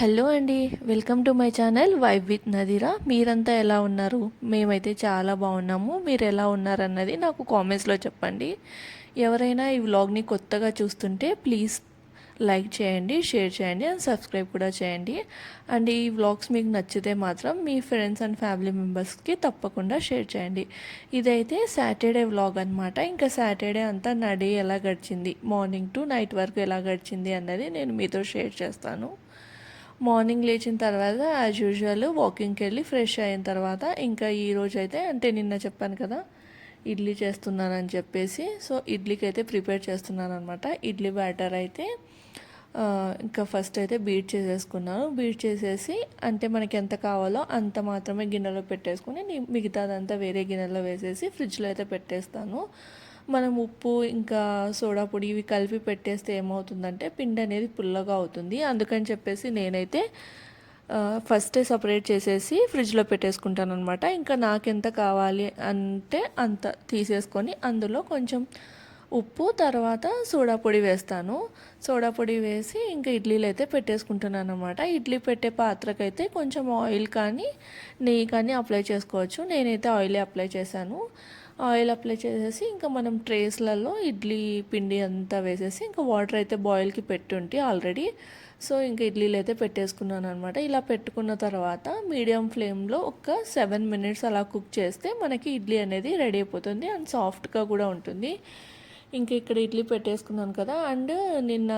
Hello అండి welcome to my channel vibe with Nadira. మీరంతా ఎలా ఉన్నారు? మేమైతే చాలా బాగున్నాము. మీరు ఎలా ఉన్నారన్నది నాకు కామెంట్స్లో చెప్పండి. ఎవరైనా ఈ వ్లాగ్ని కొత్తగా చూస్తుంటే ప్లీజ్ లైక్ చేయండి షేర్ చేయండి అండ్ సబ్స్క్రైబ్ కూడా చేయండి. అండ్ ఈ వ్లాగ్స్ మీకు నచ్చితే మాత్రం మీ ఫ్రెండ్స్ అండ్ ఫ్యామిలీ మెంబర్స్కి తప్పకుండా షేర్ చేయండి. ఇదైతే సాటర్డే వ్లాగ్ అనమాట ఇంకా సాటర్డే అంతా నా డే ఎలా గడిచింది? మార్నింగ్ టు నైట్ వరకు ఎలా గడిచింది అన్నది నేను మీతో షేర్ చేస్తాను. మార్నింగ్ లేచిన తర్వాత యాజ్ యూజువల్ వాకింగ్కి వెళ్ళి ఫ్రెష్ అయిన తర్వాత ఇంకా ఈ అయితే అంటే నిన్న చెప్పాను కదా ఇడ్లీ చేస్తున్నానని చెప్పేసి సో ఇడ్లీకి అయితే ప్రిపేర్ చేస్తున్నాను అనమాట ఇడ్లీ బ్యాటర్ అయితే ఇంకా ఫస్ట్ అయితే బీట్ చేసేసుకున్నాను. బీట్ చేసేసి అంటే మనకి ఎంత కావాలో అంత మాత్రమే గిన్నెలో పెట్టేసుకుని మిగతాదంతా వేరే గిన్నెలో వేసేసి ఫ్రిడ్జ్లో అయితే పెట్టేస్తాను. మనం ఉప్పు ఇంకా సోడా పొడి ఇవి కలిపి పెట్టేస్తే ఏమవుతుందంటే పిండి అనేది పుల్లగా అవుతుంది. అందుకని చెప్పేసి నేనైతే ఫస్టే సపరేట్ చేసేసి ఫ్రిడ్జ్లో పెట్టేసుకుంటాను అనమాట ఇంకా నాకెంత కావాలి అంటే అంత తీసేసుకొని అందులో కొంచెం ఉప్పు తర్వాత సోడా పొడి వేస్తాను. సోడా పొడి వేసి ఇంకా ఇడ్లీలు అయితే పెట్టేసుకుంటున్నాను అనమాట ఇడ్లీ పెట్టే పాత్రకైతే కొంచెం ఆయిల్ కానీ నెయ్యి కానీ అప్లై చేసుకోవచ్చు. నేనైతే ఆయిలే అప్లై చేశాను. ఆయిల్ అప్లై చేసేసి ఇంకా మనం ట్రేస్లలో ఇడ్లీ పిండి అంతా వేసేసి ఇంకా వాటర్ అయితే బాయిల్కి పెట్టుంటే ఆల్రెడీ. సో ఇంకా ఇడ్లీలు అయితే పెట్టేసుకున్నాను అనమాట ఇలా పెట్టుకున్న తర్వాత మీడియం ఫ్లేమ్లో ఒక సెవెన్ మినిట్స్ అలా కుక్ చేస్తే మనకి ఇడ్లీ అనేది రెడీ అయిపోతుంది అండ్ సాఫ్ట్గా కూడా ఉంటుంది. ఇంకా ఇక్కడ ఇడ్లీ పెట్టేసుకున్నాను కదా అండ్ నిన్న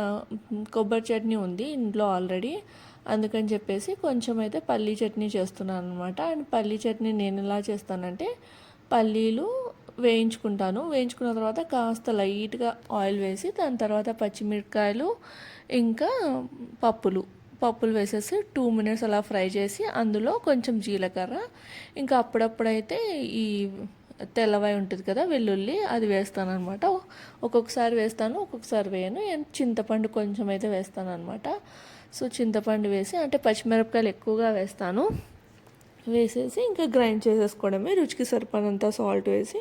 కొబ్బరి చట్నీ ఉంది ఇంట్లో ఆల్రెడీ. అందుకని చెప్పేసి కొంచెం అయితే పల్లీ చట్నీ చేస్తున్నాను అనమాట అండ్ పల్లీ చట్నీ నేను ఎలా చేస్తానంటే పల్లీలు వేయించుకుంటాను. వేయించుకున్న తర్వాత కాస్త లైట్గా ఆయిల్ వేసి దాని తర్వాత పచ్చిమిరపకాయలు ఇంకా పప్పులు. పప్పులు వేసేసి టూ మినిట్స్ అలా ఫ్రై చేసి అందులో కొంచెం జీలకర్ర ఇంకా అప్పుడప్పుడైతే ఈ తెల్లవాయి ఉంటుంది కదా వెల్లుల్లి అది వేస్తాను అనమాట ఒక్కొక్కసారి వేస్తాను ఒక్కొక్కసారి వేయను. చింతపండు కొంచెం అయితే వేస్తాను అనమాట సో చింతపండు వేసి అంటే పచ్చిమిరపకాయలు ఎక్కువగా వేస్తాను. వేసేసి ఇంకా గ్రైండ్ చేసేసుకోవడమే. రుచికి సరిపడినంత సాల్ట్ వేసి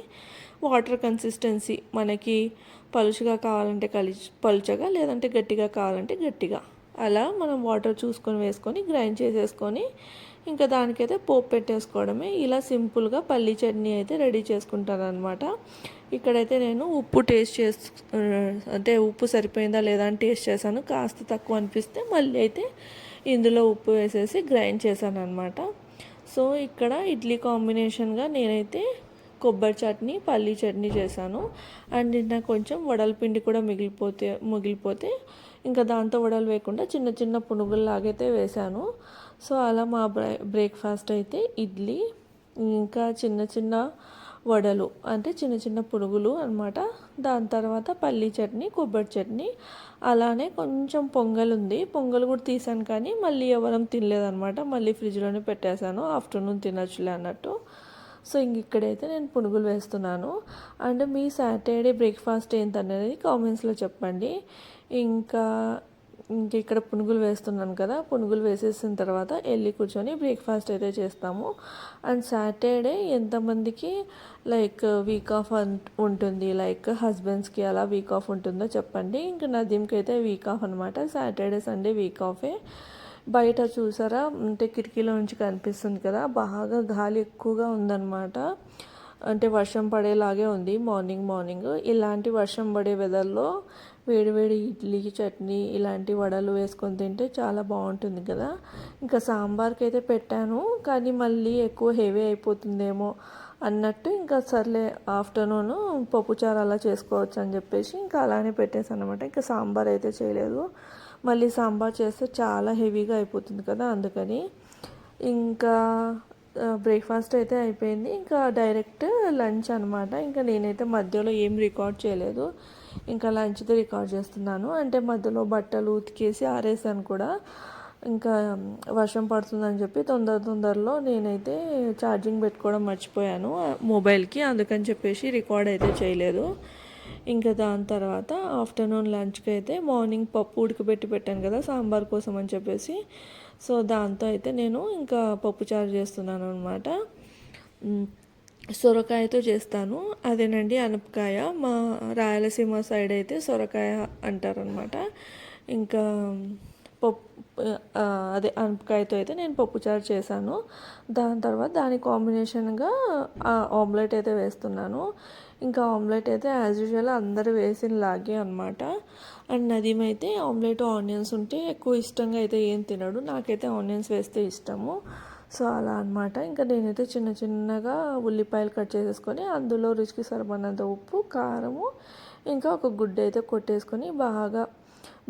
వాటర్ కన్సిస్టెన్సీ మనకి పలుచగా కావాలంటే కలి పలుచగా లేదంటే గట్టిగా కావాలంటే గట్టిగా. అలా మనం వాటర్ చూసుకొని వేసుకొని గ్రైండ్ చేసేసుకొని ఇంకా దానికైతే పోపు పెట్టేసుకోవడమే. ఇలా సింపుల్గా పల్లీ చట్నీ అయితే రెడీ చేసుకుంటాను అనమాట ఇక్కడైతే నేను ఉప్పు టేస్ట్ చేసు అంటే ఉప్పు సరిపోయిందా లేదా అని టేస్ట్ చేశాను. కాస్త తక్కువ అనిపిస్తే మళ్ళీ అయితే ఇందులో ఉప్పు వేసేసి గ్రైండ్ చేశాను అనమాట సో ఇక్కడ ఇడ్లీ కాంబినేషన్గా నేనైతే కొబ్బరి చట్నీ పల్లీ చట్నీ చేశాను. అండ్ నాకు కొంచెం వడల పిండి కూడా మిగిలిపోతే మిగిలిపోతే ఇంకా దాంతో వడలు వేయకుండా చిన్న చిన్న పునుగుల్లాగైతే వేశాను. సో అలా మా బ్రే బ్రేక్ఫాస్ట్ అయితే ఇడ్లీ ఇంకా చిన్న చిన్న వడలు అంటే చిన్న చిన్న పునుగులు అనమాట దాని తర్వాత పల్లీ చట్నీ కొబ్బరి చట్నీ అలానే కొంచెం పొంగల్ ఉంది. పొంగల్ కూడా తీసాను కానీ మళ్ళీ ఎవరం తినలేదనమాట మళ్ళీ ఫ్రిడ్జ్లోనే పెట్టేశాను. ఆఫ్టర్నూన్ తినచ్చులే అన్నట్టు. సో ఇంక ఇక్కడైతే నేను పునుగులు వేస్తున్నాను. అండ్ మీ సాటర్డే బ్రేక్ఫాస్ట్ ఏంటనేది కామెంట్స్లో చెప్పండి. ఇంకా ఇంక ఇక్కడ పునుగులు వేస్తున్నాను కదా పునుగులు వేసేసిన తర్వాత వెళ్ళి కూర్చొని బ్రేక్ఫాస్ట్ అయితే చేస్తాము. అండ్ సాటర్డే ఎంతమందికి లైక్ వీక్ ఆఫ్ ఉంటుంది? లైక్ హస్బెండ్స్కి అలా వీక్ ఆఫ్ ఉంటుందో చెప్పండి. ఇంకా నదీంకి అయితే వీక్ ఆఫ్ అనమాట సాటర్డే సండే వీక్ ఆఫే బయట చూసారా? అంటే కిటికీలో నుంచి కనిపిస్తుంది కదా బాగా గాలి ఎక్కువగా ఉందన్నమాట. అంటే వర్షం పడేలాగే ఉంది. మార్నింగ్ మార్నింగ్ ఇలాంటి వర్షం పడే వెదర్లో వేడివేడి ఇడ్లీ చట్నీ ఇలాంటి వడలు వేసుకొని తింటే చాలా బాగుంటుంది కదా. ఇంకా సాంబార్కి అయితే పెట్టాను కానీ మళ్ళీ ఎక్కువ హెవీ అయిపోతుందేమో అన్నట్టు ఇంకా సర్లే ఆఫ్టర్నూన్ పప్పుచారు అలా చేసుకోవచ్చు అని చెప్పేసి ఇంకా అలానే పెట్టేసాను అనమాట ఇంకా సాంబార్ అయితే చేయలేదు. మళ్ళీ సాంబార్ చేస్తే చాలా హెవీగా అయిపోతుంది కదా అందుకని. ఇంకా బ్రేక్ఫాస్ట్ అయితే అయిపోయింది. ఇంకా డైరెక్ట్ లంచ్ అనమాట ఇంకా నేనైతే మధ్యలో ఏం రికార్డ్ చేయలేదు. ఇంకా లంచ్ది రికార్డ్ చేస్తున్నాను. అంటే మధ్యలో బట్టలు ఉతికేసి ఆరేసాను కూడా. ఇంకా వర్షం పడుతుందని చెప్పి తొందర తొందరలో నేనైతే ఛార్జింగ్ పెట్టుకోవడం మర్చిపోయాను. మొబైల్కి అందుకని చెప్పేసి రికార్డ్ అయితే చేయలేదు. ఇంకా దాని తర్వాత ఆఫ్టర్నూన్ లంచ్కి అయితే మార్నింగ్ పప్పు ఉడకబెట్టి పెట్టాను కదా సాంబార్ కోసం అని చెప్పేసి. సో దాంతో అయితే నేను ఇంకా పప్పు చారు చేస్తున్నాను అనమాట సొరకాయతో చేస్తాను. అదేనండి అనపకాయ. మా రాయలసీమ సైడ్ అయితే సొరకాయ అంటారనమాట ఇంకా పప్పు అదే అనపకాయతో అయితే నేను పప్పుచారు చేశాను. దాని తర్వాత దాని కాంబినేషన్గా ఆమ్లెట్ అయితే వేస్తున్నాను. ఇంకా ఆమ్లెట్ అయితే యాజ్ యూజువల్ అందరూ వేసిన లాగే అనమాట అండ్ నదీం అయితే ఆమ్లెట్ ఆనియన్స్ ఉంటే ఎక్కువ ఇష్టంగా అయితే ఏం తినడు. నాకైతే ఆనియన్స్ వేస్తే ఇష్టము. సో అలా అనమాట ఇంకా నేనైతే చిన్న చిన్నగా ఉల్లిపాయలు కట్ చేసేసుకొని అందులో రుచికి సరిపడినంత ఉప్పు కారము ఇంకా ఒక గుడ్డ అయితే కొట్టేసుకొని బాగా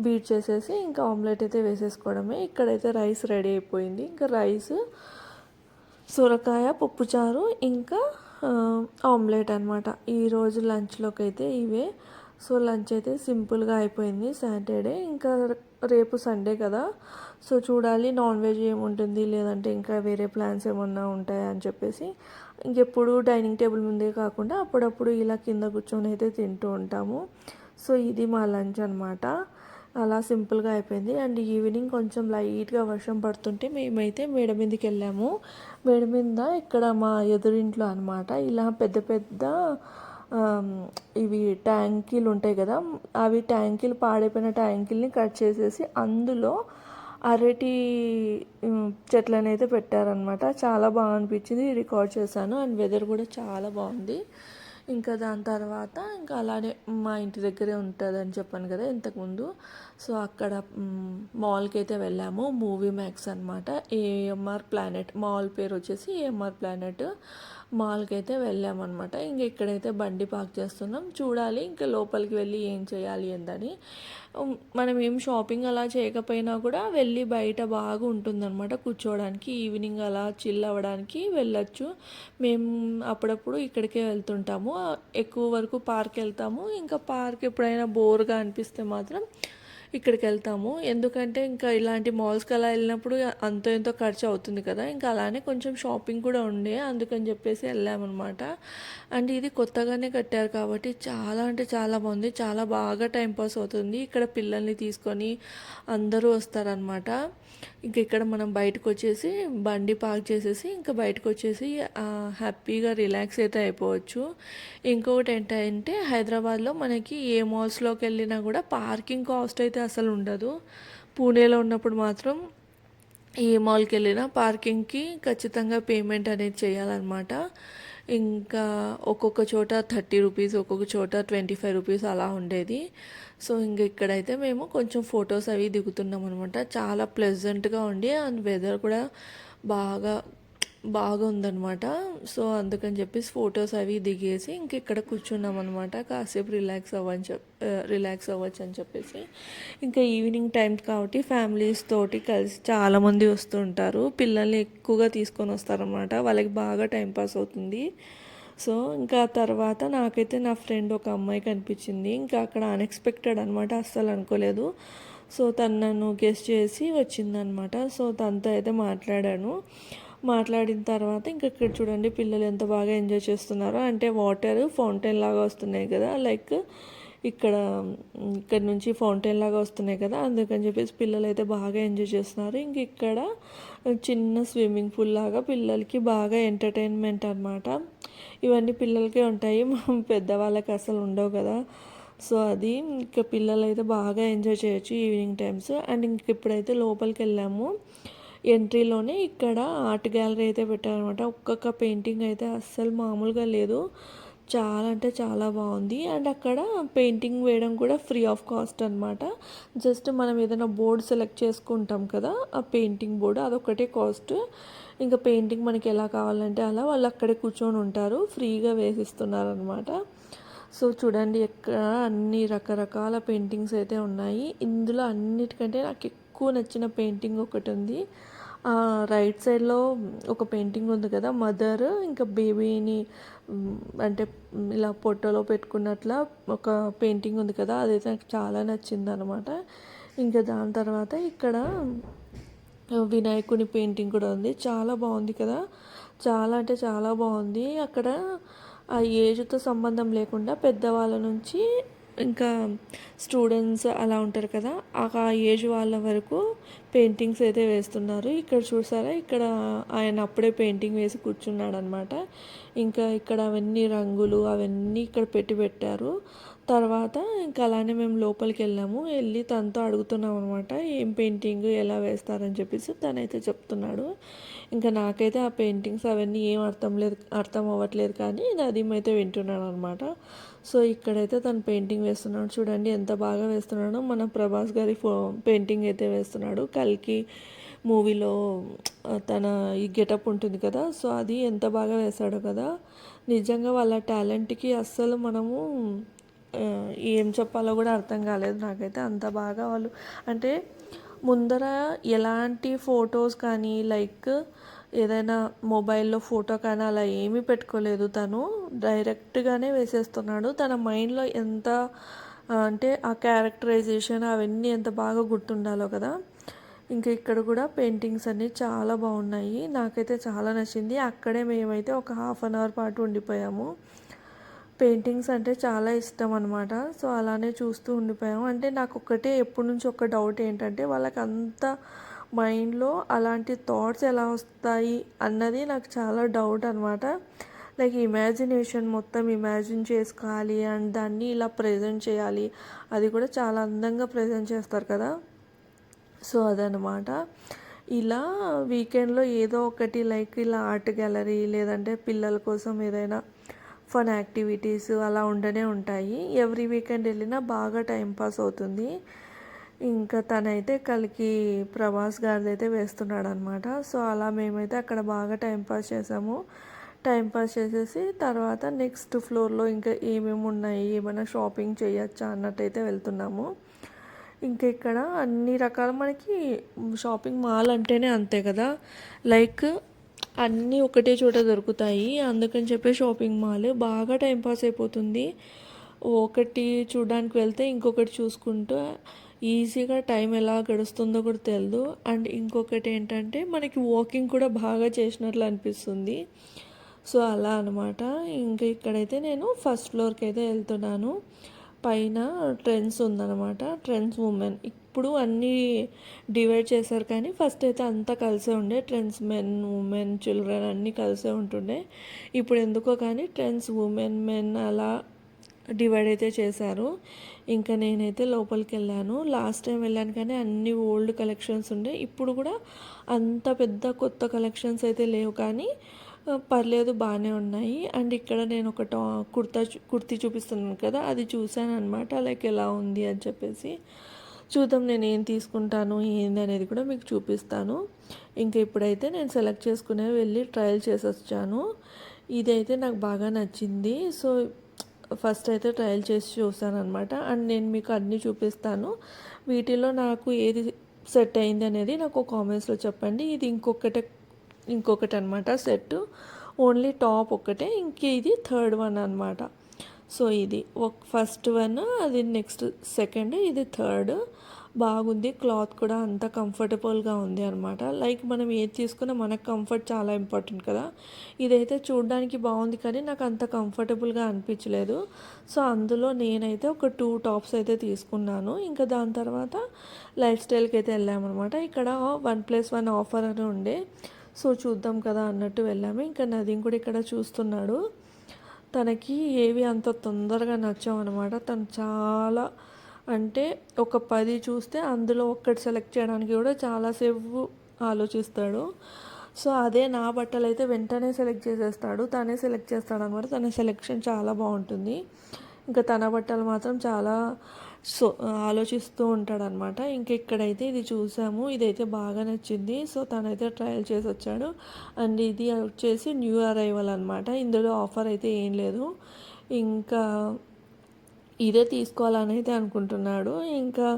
బీట్ చేసేసి ఇంకా ఆమ్లెట్ అయితే వేసేసుకోవడమే. ఇక్కడైతే రైస్ రెడీ అయిపోయింది. ఇంకా రైస్ సొరకాయ పప్పుచారు ఇంకా ఆమ్లెట్ అనమాట ఈరోజు లంచ్లోకి అయితే ఇవే. సో లంచ్ అయితే సింపుల్గా అయిపోయింది సాటర్డే. ఇంకా రేపు సండే కదా. సో చూడాలి నాన్ వెజ్ ఏముంటుంది లేదంటే ఇంకా వేరే ప్లాన్స్ ఏమన్నా ఉంటాయా అని చెప్పేసి. ఇంకెప్పుడు డైనింగ్ టేబుల్ ముందే కాకుండా అప్పుడప్పుడు ఇలా కింద కూర్చొని అయితే తింటూ ఉంటాము. సో ఇది మా లంచ్ అనమాట అలా సింపుల్గా అయిపోయింది. అండ్ ఈవినింగ్ కొంచెం లైట్గా వర్షం పడుతుంటే మేమైతే మేడ మీదకి వెళ్ళాము. మేడ మీద ఇక్కడ మా ఎదురింట్లో అనమాట ఇలా పెద్ద పెద్ద ఇవి ట్యాంకీలు ఉంటాయి కదా అవి ట్యాంకీలు పాడైపోయిన ట్యాంకీల్ని కట్ చేసేసి అందులో అరటి ఉమ్, చెట్లను అయితే పెట్టారనమాట చాలా బాగా అనిపించింది రికార్డ్ చేశాను. అండ్ వెదర్ కూడా చాలా బాగుంది. ఇంకా దాని తర్వాత ఇంకా అలానే మా ఇంటి దగ్గరే ఉంటుంది అని చెప్పాను కదా ఇంతకుముందు. సో అక్కడ మాల్కి అయితే వెళ్ళాము మూవీ మ్యాక్స్ అనమాట ఏఎంఆర్ ప్లానెట్ మాల్ పేరు వచ్చేసి ఏఎంఆర్ ప్లానెట్. మాల్కి అయితే వెళ్ళామన్నమాట. ఇంక ఇక్కడైతే బండి పార్క్ చేస్తున్నాం. చూడాలి ఇంకా లోపలికి వెళ్ళి ఏం చేయాలి ఏందని. మనం ఏం షాపింగ్ అలా చేయకపోయినా కూడా వెళ్ళి బయట బాగా ఉంటుందన్నమాట. కూర్చోవడానికి ఈవినింగ్ అలా చిల్ అవ్వడానికి వెళ్ళొచ్చు. మేము అప్పుడప్పుడు ఇక్కడికే వెళ్తుంటాము. ఎక్కువ వరకు పార్క్ వెళ్తాము. ఇంకా పార్క్ ఎప్పుడైనా బోర్గా అనిపిస్తే మాత్రం ఇక్కడికి వెళ్తాము ఎందుకంటే ఇంకా ఇలాంటి మాల్స్కి అలా వెళ్ళినప్పుడు అంతో ఎంతో ఖర్చు అవుతుంది కదా. ఇంకా అలానే కొంచెం షాపింగ్ కూడా ఉండే. అందుకని చెప్పేసి వెళ్ళామన్నమాట. అండ్ ఇది కొత్తగానే కట్టారు కాబట్టి చాలా అంటే చాలా బాగుంది. చాలా బాగా టైం పాస్ అవుతుంది. ఇక్కడ పిల్లల్ని తీసుకొని అందరూ వస్తారనమాట ఇంక ఇక్కడ మనం బయటకు వచ్చేసి బండి పార్క్ చేసేసి ఇంకా బయటకు వచ్చేసి హ్యాపీగా రిలాక్స్ అయితే అయిపోవచ్చు. ఇంకొకటి ఏంటంటే హైదరాబాద్లో మనకి ఏ మాల్స్లోకి వెళ్ళినా కూడా పార్కింగ్ కాస్ట్ అయితే అసలు ఉండదు. పూణేలో ఉన్నప్పుడు మాత్రం ఏ మాల్కి వెళ్ళినా పార్కింగ్కి ఖచ్చితంగా పేమెంట్ అనేది చేయాలన్నమాట. ఇంకా ఒక్కొక్క చోట థర్టీ రూపీస్ ఒక్కొక్క చోట ట్వంటీ ఫైవ్ రూపీస్ అలా ఉండేది. సో ఇంక ఇక్కడైతే మేము కొంచెం ఫొటోస్ అవి దిగుతున్నాం అనమాట చాలా ప్లెజెంట్గా ఉండి. అండ్ వెదర్ కూడా బాగా బాగుందనమాట సో అందుకని చెప్పేసి ఫొటోస్ అవి దిగేసి ఇంక ఇక్కడ కూర్చున్నాం అనమాట కాసేపు రిలాక్స్ అవ్వని చెప్ రిలాక్స్ అవ్వచ్చు అని చెప్పేసి. ఇంకా ఈవినింగ్ టైం కాబట్టి ఫ్యామిలీస్ తోటి కలిసి చాలామంది వస్తుంటారు. పిల్లల్ని ఎక్కువగా తీసుకొని వస్తారనమాట వాళ్ళకి బాగా టైంపాస్ అవుతుంది. సో ఇంకా తర్వాత నాకైతే నా ఫ్రెండ్ ఒక అమ్మాయి కనిపించింది. ఇంకా అక్కడ అన్ఎక్స్పెక్టెడ్ అనమాట అస్సలు అనుకోలేదు. సో తను నన్ను గెస్ట్ చేసి వచ్చిందనమాట సో తనతో అయితే మాట్లాడాను. మాట్లాడిన తర్వాత ఇంకా ఇక్కడ చూడండి పిల్లలు ఎంత బాగా ఎంజాయ్ చేస్తున్నారో. అంటే వాటర్ ఫౌంటైన్ లాగా వస్తున్నాయి కదా లైక్ ఇక్కడ ఇక్కడ నుంచి ఫౌంటైన్ లాగా వస్తున్నాయి కదా అందుకని చెప్పేసి పిల్లలు అయితే బాగా ఎంజాయ్ చేస్తున్నారు. ఇంక ఇక్కడ చిన్న స్విమ్మింగ్ పూల్ లాగా పిల్లలకి బాగా ఎంటర్టైన్మెంట్ అనమాట ఇవన్నీ పిల్లలకే ఉంటాయి మనం పెద్దవాళ్ళకి అసలు ఉండవు కదా. సో అది ఇంకా పిల్లలు అయితే బాగా ఎంజాయ్ చేయొచ్చు ఈవినింగ్ టైమ్స్. అండ్ ఇంక ఇప్పుడైతే లోపలికి వెళ్ళాము. ఎంట్రీలోనే ఇక్కడ ఆర్ట్ గ్యాలరీ అయితే పెట్టారనమాట ఒక్కొక్క పెయింటింగ్ అయితే అస్సలు మామూలుగా లేదు. చాలా అంటే చాలా బాగుంది. అండ్ అక్కడ పెయింటింగ్ వేయడం కూడా ఫ్రీ ఆఫ్ కాస్ట్ అనమాట జస్ట్ మనం ఏదైనా బోర్డు సెలెక్ట్ చేసుకుంటాం కదా ఆ పెయింటింగ్ బోర్డు అదొకటే కాస్ట్. ఇంకా పెయింటింగ్ మనకి ఎలా కావాలంటే అలా వాళ్ళు అక్కడే కూర్చొని ఉంటారు. ఫ్రీగా వేసిస్తున్నారనమాట సో చూడండి ఎక్కడ అన్ని రకరకాల పెయింటింగ్స్ అయితే ఉన్నాయి. ఇందులో అన్నిటికంటే నాకు ఎక్కువ నచ్చిన పెయింటింగ్ ఒకటి ఉంది. రైట్ సైడ్లో ఒక పెయింటింగ్ ఉంది కదా మదర్ ఇంకా బేబీని అంటే ఇలా పొట్టలో పెట్టుకున్నట్ల ఒక పెయింటింగ్ ఉంది కదా అదైతే నాకు చాలా నచ్చింది అనమాట ఇంకా దాని తర్వాత ఇక్కడ వినాయకుని పెయింటింగ్ కూడా ఉంది. చాలా బాగుంది కదా చాలా అంటే చాలా బాగుంది. అక్కడ ఆ ఏజ్తో సంబంధం లేకుండా పెద్దవాళ్ళ నుంచి ఇంకా స్టూడెంట్స్ అలా ఉంటారు కదా ఆ ఏజ్ వాళ్ళ వరకు పెయింటింగ్స్ అయితే వేస్తున్నారు. ఇక్కడ చూసారా ఇక్కడ ఆయన అప్పుడే పెయింటింగ్ వేసి కూర్చున్నాడు అనమాట ఇంకా ఇక్కడ అవన్నీ రంగులు అవన్నీ ఇక్కడ పెట్టి పెట్టారు. తర్వాత ఇంకా అలానే మేము లోపలికి వెళ్ళాము. వెళ్ళి తనతో అడుగుతున్నాం అనమాట ఏం పెయింటింగ్ ఎలా వేస్తారని చెప్పేసి. తనైతే చెప్తున్నాడు ఇంకా నాకైతే ఆ పెయింటింగ్స్ అవన్నీ ఏం అర్థం లేదు అర్థం అవ్వట్లేదు కానీ నదీం అయితే వింటున్నాడు అనమాట సో ఇక్కడైతే తను పెయింటింగ్ వేస్తున్నాడు. చూడండి ఎంత బాగా వేస్తున్నాడో. మన ప్రభాస్ గారి ఫో పెయింటింగ్ అయితే వేస్తున్నాడు. కల్కి మూవీలో తన ఈ గెటప్ ఉంటుంది కదా సో అది ఎంత బాగా వేశాడో కదా. నిజంగా వాళ్ళ టాలెంట్కి అస్సలు మనము ఏం చెప్పాలో కూడా అర్థం కాలేదు నాకైతే అంత బాగా వాళ్ళు. అంటే ముందర ఎలాంటి ఫొటోస్ కానీ లైక్ ఏదైనా మొబైల్లో ఫోటో కానీ అలా ఏమీ పెట్టుకోలేదు. తను డైరెక్ట్గానే వేసేస్తున్నాడు. తన మైండ్లో ఎంత అంటే ఆ క్యారెక్టరైజేషన్ అవన్నీ ఎంత బాగా గుర్తుండాలో కదా. ఇంకా ఇక్కడ కూడా పెయింటింగ్స్ అన్నీ చాలా బాగున్నాయి. నాకైతే చాలా నచ్చింది. అక్కడే మేమైతే ఒక హాఫ్ అన్ అవర్ పాటు ఉండిపోయాము. పెయింటింగ్స్ అంటే చాలా ఇష్టం అనమాట సో అలానే చూస్తూ ఉండిపోయాము. అంటే నాకు ఒకటే ఎప్పటి నుంచి ఒక డౌట్ ఏంటంటే వాళ్ళకి అంత మైండ్లో అలాంటి థాట్స్ ఎలా వస్తాయి అన్నది నాకు చాలా డౌట్ అనమాట లైక్ ఇమాజినేషన్ మొత్తం ఇమాజిన్ చేసుకోవాలి అండ్ దాన్ని ఇలా ప్రజెంట్ చేయాలి. అది కూడా చాలా అందంగా ప్రజెంట్ చేస్తారు కదా. సో అదనమాట ఇలా వీకెండ్లో ఏదో ఒకటి లైక్ ఇలా ఆర్ట్ గ్యాలరీ లేదంటే పిల్లల కోసం ఏదైనా ఫన్ యాక్టివిటీస్ అలా ఉండనే ఉంటాయి. ఎవ్రీ వీకెండ్ వెళ్ళినా బాగా టైంపాస్ అవుతుంది. ఇంకా తనైతే కలికి ప్రభాస్ గారిది అయితే వేస్తున్నాడు అనమాట సో అలా మేమైతే అక్కడ బాగా టైంపాస్ చేసాము. టైంపాస్ చేసేసి తర్వాత నెక్స్ట్ ఫ్లోర్లో ఇంకా ఏమేమి ఉన్నాయి ఏమైనా షాపింగ్ చేయొచ్చా అన్నట్టయితే వెళ్తున్నాము. ఇంకా ఇక్కడ అన్ని రకాల మనకి షాపింగ్ మాల్ అంటేనే అంతే కదా. లైక్ అన్నీ ఒకటే చోట దొరుకుతాయి. అందుకని చెప్పి షాపింగ్ మాల్ బాగా టైంపాస్ అయిపోతుంది. ఒకటి చూడడానికి వెళ్తే ఇంకొకటి చూసుకుంటూ ఈజీగా టైం ఎలా గడుస్తుందో కూడా తెలియదు అండ్ ఇంకొకటి ఏంటంటే మనకి వాకింగ్ కూడా బాగా చేసినట్లు అనిపిస్తుంది. సో అలా అనమాట ఇంకా ఇక్కడైతే నేను ఫస్ట్ ఫ్లోర్కి అయితే వెళ్తున్నాను. పైన ట్రెండ్స్ ఉందన్నమాట. Trends women. ఇప్పుడు అన్నీ డివైడ్ చేశారు కానీ ఫస్ట్ అయితే అంతా కలిసే ఉండే. ట్రెండ్స్ మెన్ ఉమెన్ చిల్డ్రన్ అన్నీ కలిసే ఉంటుండే. ఇప్పుడు ఎందుకో కానీ ట్రెండ్స్ ఉమెన్ మెన్ అలా డివైడ్ అయితే చేశారు. ఇంకా నేనైతే లోపలికి వెళ్ళాను. లాస్ట్ టైం వెళ్ళాను కానీ అన్ని ఓల్డ్ కలెక్షన్స్ ఉండే. ఇప్పుడు కూడా అంత పెద్ద కొత్త కలెక్షన్స్ అయితే లేవు కానీ పర్లేదు బాగానే ఉన్నాయి. అండ్ ఇక్కడ నేను ఒక టా కుర్తా చూ- కుర్తీ చూపిస్తున్నాను కదా అది చూశాను అనమాట లైక్ ఎలా ఉంది అని చెప్పేసి. చూద్దాం నేను ఏం తీసుకుంటాను ఏంది అనేది కూడా మీకు చూపిస్తాను. ఇంకా ఇప్పుడైతే నేను సెలెక్ట్ చేసుకునే వెళ్ళి ట్రయల్ చేసి వచ్చాను. ఇదైతే నాకు బాగా నచ్చింది. సో ఫస్ట్ అయితే ట్రయల్ చేసి చూసాను అనమాట అండ్ నేను మీకు అన్నీ చూపిస్తాను. వీటిలో నాకు ఏది సెట్ అయింది అనేది నాకు కామెంట్స్లో చెప్పండి. ఇది ఇంకొకటి ఇంకొకటి అనమాట సెట్ ఓన్లీ టాప్ ఒక్కటే ఇంక ఇది థర్డ్ వన్ అనమాట. సో ఇది ఒక ఫస్ట్ వన్ అది నెక్స్ట్ సెకండ్ ఇది థర్డ్. బాగుంది క్లాత్ కూడా అంత కంఫర్టబుల్గా ఉంది అనమాట. లైక్ మనం ఏది తీసుకున్నా మనకు కంఫర్ట్ చాలా ఇంపార్టెంట్ కదా. ఇదైతే చూడడానికి బాగుంది కానీ నాకు అంత కంఫర్టబుల్గా అనిపించలేదు. సో అందులో నేనైతే ఒక టూ టాప్స్ అయితే తీసుకున్నాను. ఇంకా దాని తర్వాత లైఫ్ స్టైల్కి అయితే వెళ్ళామన్నమాట ఇక్కడ వన్ ప్లస్ వన్ ఆఫర్ అని ఉండే. సో చూద్దాం కదా అన్నట్టు వెళ్ళాము. ఇంకా నదీం కూడా ఇక్కడ చూస్తున్నాడు. తనకి ఏవి అంత తొందరగా నచ్చావు అనమాట తను చాలా అంటే ఒక పది చూస్తే అందులో ఒక్కటి సెలెక్ట్ చేయడానికి కూడా చాలాసేపు ఆలోచిస్తాడు. సో అదే నా బట్టలు అయితే వెంటనే సెలెక్ట్ చేసేస్తాడు. తనే సెలెక్ట్ చేస్తాడు అనమాట తన సెలెక్షన్ చాలా బాగుంటుంది. ఇంకా తన బట్టలు మాత్రం చాలా సో ఆలోచిస్తూ ఉంటాడనమాట ఇంకా ఇక్కడైతే ఇది చూసాము ఇదైతే బాగా నచ్చింది. సో తనైతే ట్రయల్ చేసి వచ్చాడు అండ్ ఇది వచ్చేసి న్యూ అరైవల్ అనమాట ఇందులో ఆఫర్ అయితే ఏం లేదు. ఇంకా ఇదే తీసుకోవాలని అయితే అనుకుంటున్నాడు. ఇంకా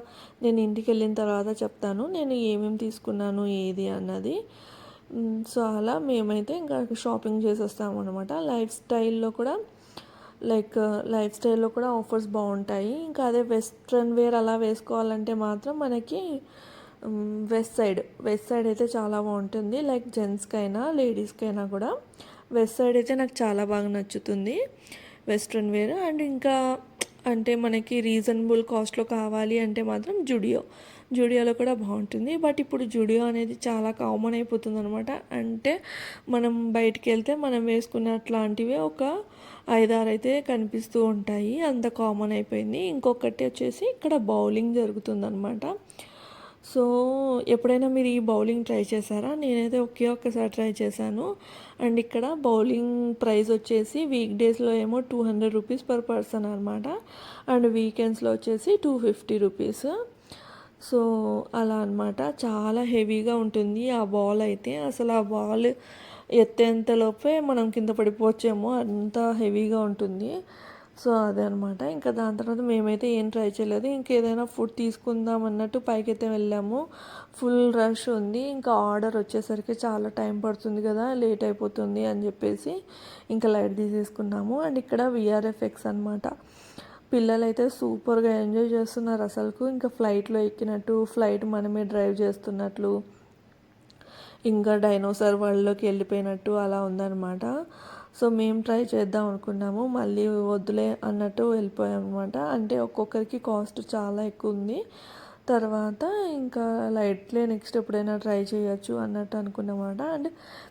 నేను ఇంటికి వెళ్ళిన తర్వాత చెప్తాను. నేను ఏమేమి తీసుకున్నాను ఏది అన్నది. సో అలా మేమైతే ఇంకా షాపింగ్ చేసేస్తాము అనమాట లైఫ్ స్టైల్లో కూడా లైక్ లైఫ్ స్టైల్లో కూడా ఆఫర్స్ బాగుంటాయి. ఇంకా అదే వెస్ట్రన్ వేర్ అలా వేసుకోవాలంటే మాత్రం మనకి వెస్ట్ సైడ్ వెస్ట్ సైడ్ అయితే చాలా బాగుంటుంది. లైక్ జెంట్స్కైనా లేడీస్కైనా కూడా వెస్ట్ సైడ్ అయితే నాకు చాలా బాగా నచ్చుతుంది వెస్ట్రన్ వేర్. అండ్ ఇంకా అంటే మనకి రీజనబుల్ కాస్ట్లో కావాలి అంటే మాత్రం జుడియో. జూడియోలో కూడా బాగుంటుంది. బట్ ఇప్పుడు జూడియో అనేది చాలా కామన్ అయిపోతుంది అనమాట అంటే మనం బయటికి వెళ్తే మనం వేసుకునే అట్లాంటివే ఒక ఐదారు అయితే కనిపిస్తూ ఉంటాయి. అంత కామన్ అయిపోయింది. ఇంకొకటి వచ్చేసి ఇక్కడ బౌలింగ్ జరుగుతుందనమాట సో ఎప్పుడైనా మీరు ఈ బౌలింగ్ ట్రై చేశారా? నేనైతే ఒకే ఒక్కసారి ట్రై చేశాను. అండ్ ఇక్కడ బౌలింగ్ ప్రైస్ వచ్చేసి వీక్ డేస్లో ఏమో two hundred rupees per person అనమాట అండ్ వీకెండ్స్లో వచ్చేసి టూ ఫిఫ్టీ రూపీస్ సో అలా అనమాట చాలా హెవీగా ఉంటుంది ఆ బాల్ అయితే. అసలు ఆ బాల్ ఎత్తేంతలోపే మనం కింద పడిపోవచ్చేమో అంత హెవీగా ఉంటుంది. సో అదే అనమాట ఇంకా దాని తర్వాత మేమైతే ఏం ట్రై చేయలేదు. ఇంకేదైనా ఫుడ్ తీసుకుందాం అన్నట్టు పైకైతే వెళ్ళాము. ఫుల్ రష్ ఉంది. ఇంకా ఆర్డర్ వచ్చేసరికి చాలా టైం పడుతుంది కదా లేట్ అయిపోతుంది అని చెప్పేసి ఇంకా లైట్ తీసేసుకున్నాము. అండ్ ఇక్కడ విఆర్ఎఫ్ఎక్స్ అనమాట పిల్లలైతే సూపర్గా ఎంజాయ్ చేస్తున్నారు అసలుకు. ఇంకా ఫ్లైట్లో ఎక్కినట్టు ఫ్లైట్ మనమే డ్రైవ్ చేస్తున్నట్లు. ఇంకా డైనోసార్ వరల్డ్లోకి వెళ్ళిపోయినట్టు అలా ఉందన్నమాట. సో మేము ట్రై చేద్దాం అనుకున్నాము. మళ్ళీ వద్దులే అన్నట్టు వెళ్ళిపోయాం అనమాట అంటే ఒక్కొక్కరికి కాస్ట్ చాలా ఎక్కువ ఉంది తర్వాత ఇంకా లైట్లే నెక్స్ట్ ఎప్పుడైనా ట్రై చేయొచ్చు అన్నట్టు అనుకున్నమాట. అండ్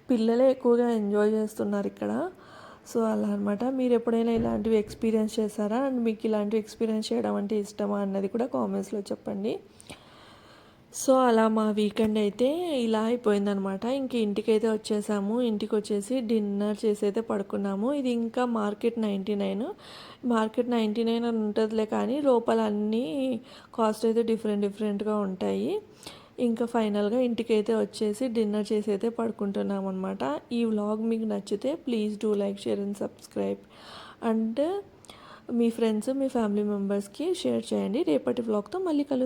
పిల్లలే ఎక్కువగా ఎంజాయ్ చేస్తున్నారు ఇక్కడ. సో అలా అనమాట మీరు ఎప్పుడైనా ఇలాంటివి ఎక్స్పీరియన్స్ చేశారా? అండ్ మీకు ఇలాంటివి ఎక్స్పీరియన్స్ చేయడం అంటే ఇష్టమా? అన్నది కూడా కామెంట్స్లో చెప్పండి. సో అలా మా వీకెండ్ అయితే ఇలా అయిపోయిందనమాట. ఇంక ఇంటికైతే వచ్చేసాము. ఇంటికి వచ్చేసి డిన్నర్ చేసి అయితే పడుకున్నాము. ఇది ఇంకా market ninety nine. Market ninety nine అని ఉంటుందిలే కానీ లోపల అన్నీ కాస్ట్ అయితే డిఫరెంట్ డిఫరెంట్గా ఉంటాయి. ఇంకా ఫైనల్గా ఇంటికైతే వచ్చేసి డిన్నర్ చేసి అయితే పడుకుంటున్నాం అనమాట ఈ వ్లాగ్ మీకు నచ్చితే please do like share and subscribe. And me friends మీ ఫ్యామిలీ మెంబర్స్కి షేర్ చేయండి. రేపటి వ్లాగ్తో మళ్ళీ కలుద్దాం.